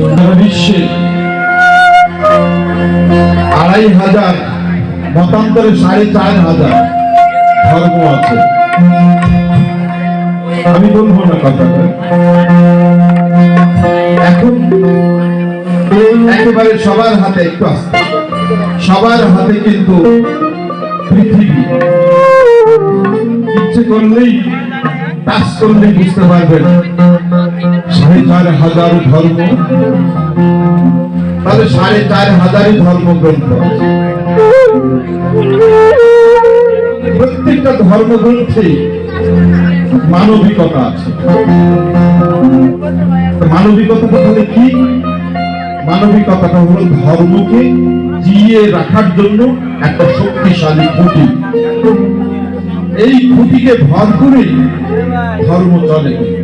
সারা বিশ্বে আড়াই হাজার, মতান্তরে সাড়ে চার হাজার ধর্ম আছে। আমি বলব না কথাটা। এখন একেবারে সবার হাতে একটু আসতে সবার হাতে কিন্তু পৃথিবী। ইচ্ছে করলেই টাচ করলেই বুঝতে পারবেন। সাড়ে হাজার ধর্ম। তাহলে সাড়ে চার হাজারই ধর্মগ্রন্থ আছে। প্রত্যেকটা ধর্মগ্রন্থে মানবিকতা আছে। মানবিকতাটা তাহলে কি? মানবিকতাটা হলো ধর্মকে জিয়ে রাখার জন্য একটা শক্তিশালী খুঁটি। এই খুঁটিকে ভর করে ধর্ম চলে।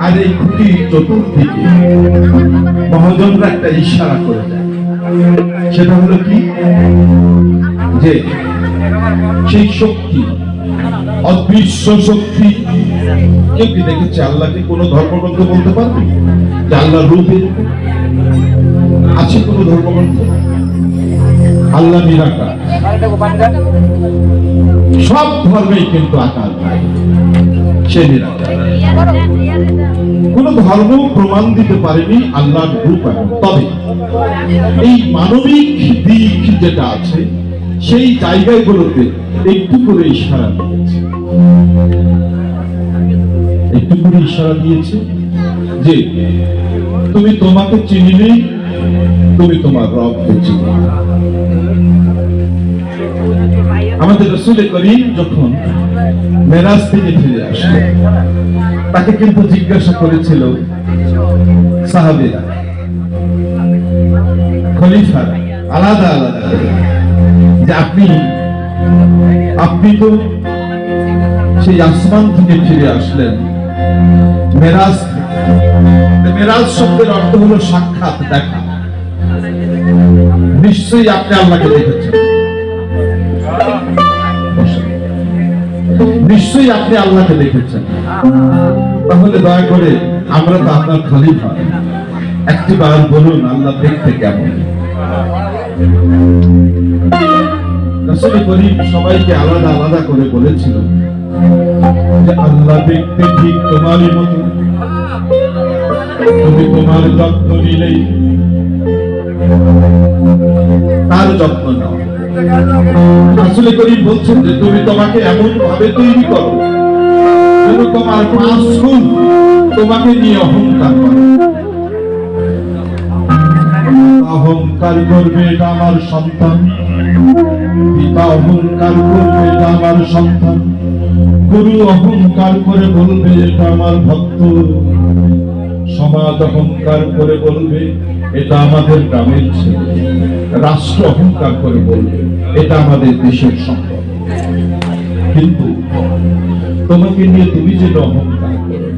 আর এই খুঁটির চতুর্দিকে মহাজনরা একটা ইশারা করে দেয়। সেটা হলো কি? যে সেই শক্তি, অদৃশ্য শক্তি, কেউ কি দেখেছে আল্লাহকে কোনো ধর্মগ্রন্থ বলতে পারবে? যে আল্লাহ রূপে আছে কোনো ধর্মগ্রন্থ? আল্লাহ নিরাকার। সব ধর্মেই কিন্তু আকার নাই সে নিরাকার। কোন ধর্ম প্রমাণ দিতে পারেনি আল্লাহর রূপ তবে এই মানবিক দিক যেটা আছে, সেই জায়গাগুলোতে একটু করে ইশারা দিয়েছে। একটু করে ইশারা দিয়েছে যে, তুমি তোমাকে চিনিলেই তুমি তোমার রবকে চিনি। আমাদের রসুল করিম যখন মেরাজ থেকে ফিরে আসলো, তাকে কিন্তু জিজ্ঞাসা করেছিল আলাদা আলাদা, যে আপনি আপনি তো সেই আসমান থেকে ফিরে আসলেন মেরাজ মেরাজ শব্দের অর্থ হলো সাক্ষাৎ দেখা। নিশ্চয়ই আপনি আল্লাহকে দেখেছেন। নিশ্চয়ই আপনি আল্লাহকে দেখেছেন। তাহলে দয়া করে আমরা তো আপনার খলিফা একটি বার বলুন, আল্লাহ দেখতে কেমন? সবাইকে আলাদা আলাদা করে বলেছিল যে আল্লাহ দেখতে ঠিক তোমারই মতো। তুমি তোমার যত্ন নিলেই তার যত্ন নাও। আসলে করিম বলছেন যে, তুমি তোমাকে এমন ভাবে তৈরি করো যেন তোমার পাঁচ তোমাকে নিয়ে অহংকার করে। অহংকার করবে এটা আমার সন্তান। পিতা অহংকার করবে এটা আমার সন্তান। গুরু অহংকার করে বলবে, এটা আমার ভক্ত। সমাজ অহংকার করে বলবে, এটা আমাদের গ্রামের ছেলে। রাষ্ট্র অহংকার করে বলবে, এটা আমাদের দেশের সম্পদ। কিন্তু তোমাকে নিয়ে তুমি যেন অহংকার করো,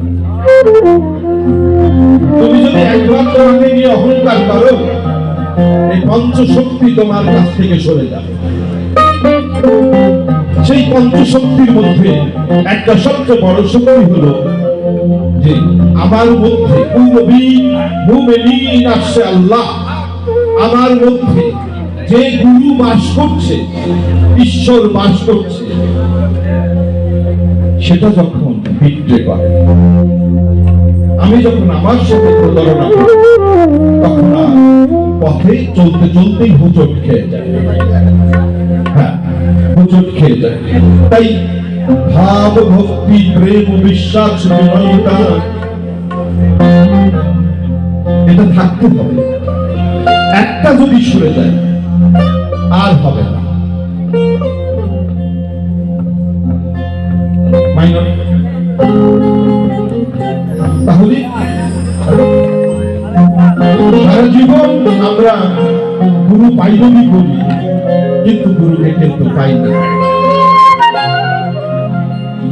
তুমি যদি নিয়ে অহংকার করো, এই পঞ্চশক্তি তোমার কাছ থেকে সরে যাবে। সেই পঞ্চশক্তির মধ্যে একটা সবচেয়ে বড় শক্তি হলো যে আমার মধ্যে আল্লাহ। আমার মধ্যে যে গুরু বাস করছে, ঈশ্বর বাস করছে, সেটা যখন বিক্রে করে। আমি যখন আমার সাথে প্রতারণা করি, তখন পথে চলতে চলতেই হুচট খেয়ে যায়। হ্যাঁ হুচট খেয়ে যায়। তাই ভাব ভক্তি প্রেম, বিশ্বাস বিনয়িতা এটা থাকতে হবে। একটা যদি সরে যায়, আর হবে না। তাহলে, সারা জীবন আমরা গুরু পাইনি বলি, কিন্তু গুরুকে কিন্তু পাই না।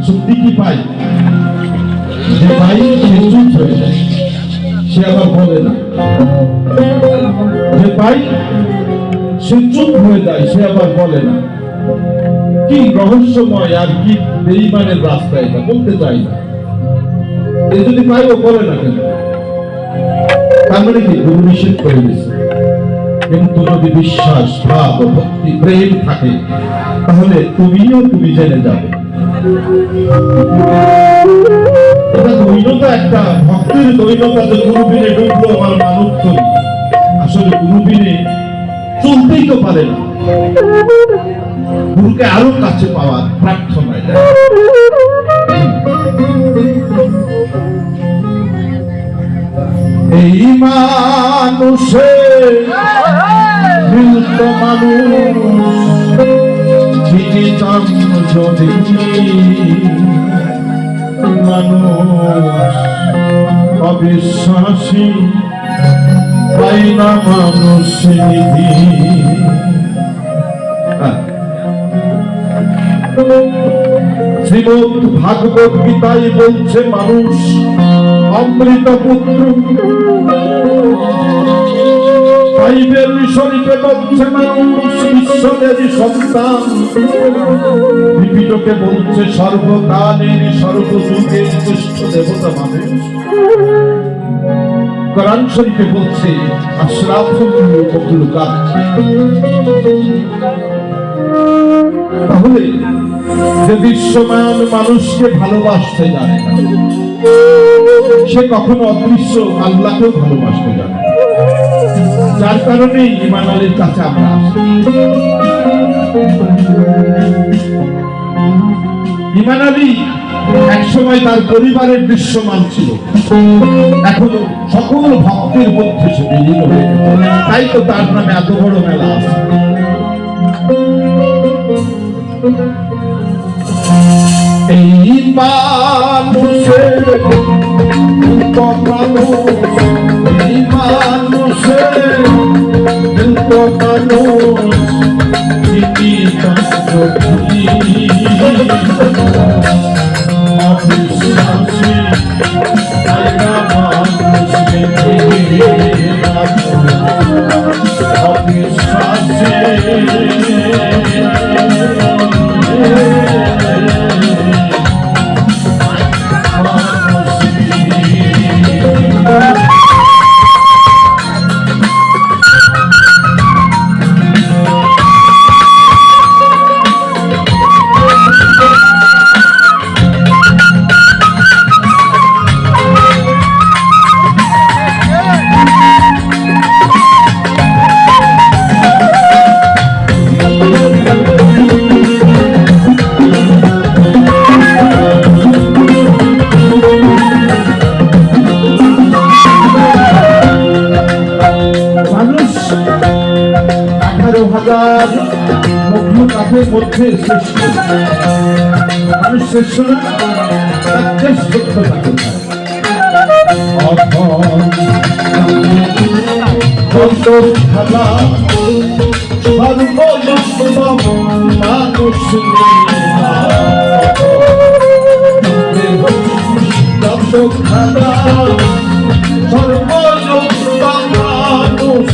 সত্যি কি পাই? যে পাই সে চুপ হয়ে যায়। সে আবার বলে না। যে পাই সে চুপ হয়ে যায়, সে আবার বলে না। কি রহস্যময় আর কি বেইমানের রাস্তা এটা, বলতে চাই না। এ যদি পাই ও বলে না কেন? তার মানে কি? গুরু নিষেধ করে দিয়েছে। কিন্তু যদি বিশ্বাস, ভাব ভক্তি, প্রেম থাকে, তাহলে তুমিও তুমি জেনে যাবে। এটা দৈনতা একটা ভক্তের দৈনতা যে গুরুবিনে ডুবলো আমার মানব করি আসলে গুরুবিনে তো পারে আরও কাছে পাওয়ার প্রার্থনায় যায় এই মানুষে মিলত মানুষ যদি মানুষ অবিশ্বাসী পাই না মানুষ নিধি হ্যাঁ। শ্রীমদ ভাগবত গীতায় বলছে মানুষ অমৃত পুত্র বাইবেল শরীফে বলছে সন্তান। বলছে শ্রেষ্ঠ দেবতা মানুষ কোরআন শরীফে বলছে আশরাফুল তাহলে, যে দৃশ্যমান মানুষকে ভালোবাসতে জানে সে কখনো অদৃশ্য আল্লাহকেও ভালোবাসতে জানে। যার কারণে ইমান আলীর কাছে আমরা ইমান আলী এক সময় তার পরিবারের দৃশ্যমান ছিল। এখনও সকল ভক্তের মধ্যে সে বিলীন হয়ে তাই তো তার নামে এত বড় মেলা আছে। এই মানুষের কপালো কাঞ্চি অবিশ্বাসী হাজার মগ্ন কাঠের মধ্যে শ্রেষ্ঠ মানুষ শ্রেষ্ঠ না শ্রেষ্ঠত্ব। অধম, খেলা, সর্বলক্ষণ মানুষ লীলা। খেলা সর্বলক্ষণ মানুষ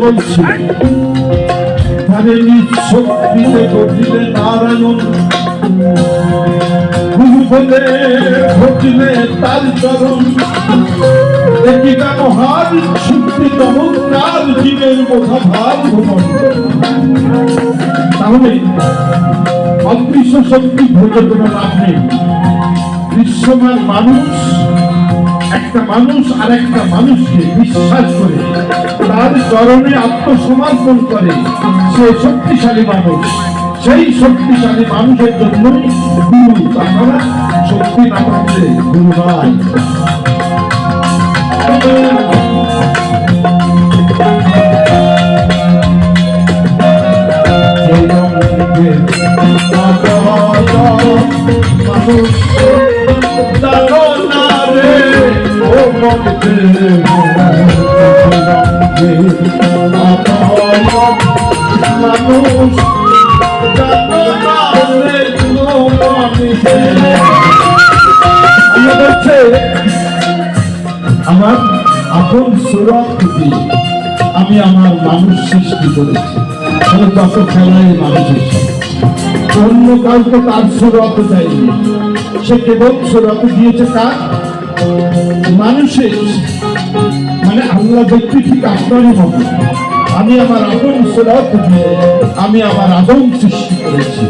বলছি তারে শক্তিতে গঠিলে নারায়ণ। ঘটিলে তার চরণ। আর শক্তি চমৎকার জীবের বোঝা ভাব করে। তাহলে, অদৃশ্য শক্তি ভোজে কোনো লাভ নেই দৃশ্যমান মানুষ একটা মানুষ আর একটা মানুষকে বিশ্বাস করে, তার চরণে আত্মসমর্পণ করে সে শক্তিশালী মানুষ। সেই শক্তিশালী মানুষের জন্যই গুরু তাছাড়া শক্তি না থাকলে গুরু নয় মানুষ মানুষ আমার আপন দিয়ে আমি আমার মানুষ সৃষ্টি করেছি। তাহলে যত খেলায় মানুষ অন্য কাউকে তার সুরত দেয়নি। সে কেবল সুরত দিয়েছে কার? মানুষের মানে আল্লাহ ব্যক্তি ঠিক আপনারই মতো আমি আমার আপন সুরত দিয়ে, আমি আমার আদম সৃষ্টি করেছি।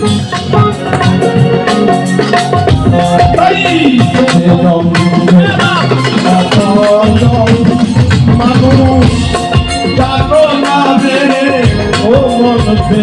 মানুষ ও মনকে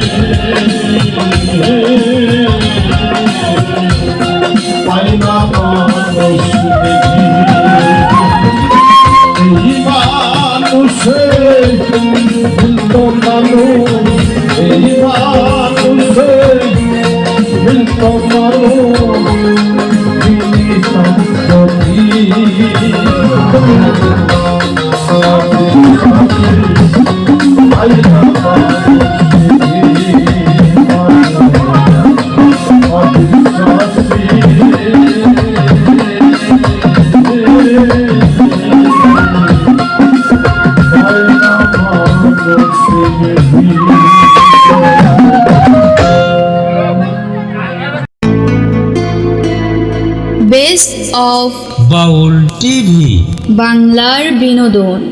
Best of Baul TV বাংলার বিনোদন